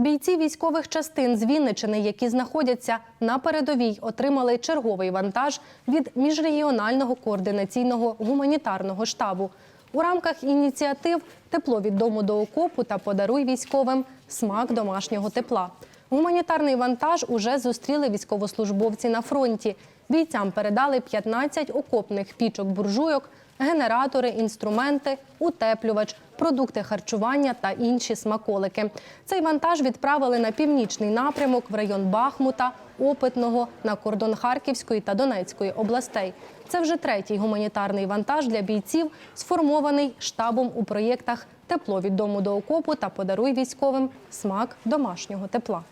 Бійці військових частин з Вінничини, які знаходяться на передовій, отримали черговий вантаж від міжрегіонального координаційного гуманітарного штабу. У рамках ініціатив Тепло від дому до окопу та подаруй військовим смак домашнього тепла. Гуманітарний вантаж уже зустріли військовослужбовці на фронті. Бійцям передали 15 окопних пічок буржуйок, генератори, інструменти, утеплювач, продукти харчування та інші смаколики. Цей вантаж відправили на північний напрямок в район Бахмута, Опитного на кордон Харківської та Донецької областей. Це вже третій гуманітарний вантаж для бійців, сформований штабом у проєктах Тепло від дому до окопу та подаруй військовим смак домашнього тепла.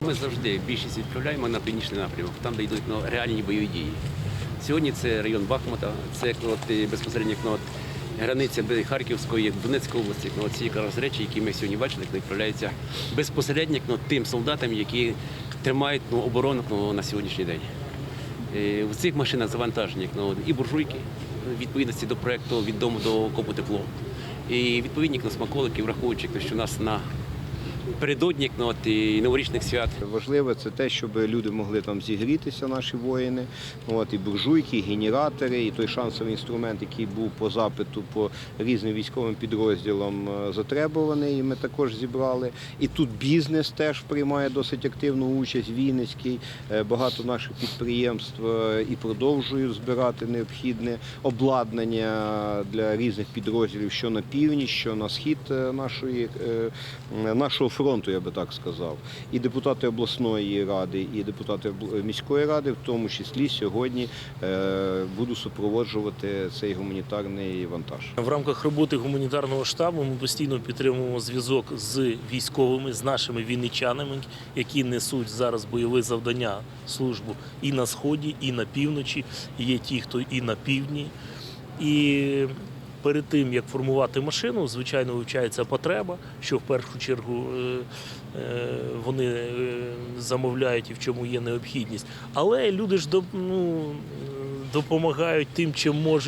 Ми завжди більшість відправляємо на північний напрямок, там де йдуть ну, реальні бойові дії. Сьогодні це район Бахмута, це ну, от, безпосередньо ну, от, границя Харківської, Донецької області. Ну, от ці якраз речі, які ми сьогодні бачили, відправляються безпосередньо ну, тим солдатам, які тримають ну, оборону ну, на сьогоднішній день. Е, В цих машинах завантажені ну, і буржуйки, в відповідності до проєкту від дому до окопу тепло. І відповідні ну, смаколики, враховуючи, ну, що у нас на передодні ну, от, і новорічних свят Важливе це те, щоб люди могли там зігрітися, наші воїни. От, і буржуйки, і генератори, і той шансовий інструмент, який був по запиту по різним військовим підрозділам е, затребуваний, і ми також зібрали. І тут бізнес теж приймає досить активну участь. Вінницький, Е, багато наших підприємств е, і продовжують збирати необхідне обладнання для різних підрозділів, що на північ, що на схід нашої, нашого фронту, я би так сказав. І депутати обласної ради, і депутати міської ради, в тому числі сьогодні е, буду супроводжувати цей гуманітарний вантаж. В рамках роботи гуманітарного штабу ми постійно підтримуємо зв'язок з військовими, з нашими вінничанами, які несуть зараз бойові завдання службу і на сході, і на півночі. Є ті, хто і на півдні. І перед тим як формувати машину, звичайно, вивчається потреба, що в першу чергу е, е, вони е, замовляють і в чому є необхідність. Але люди ж ну, допомагають тим, чим можуть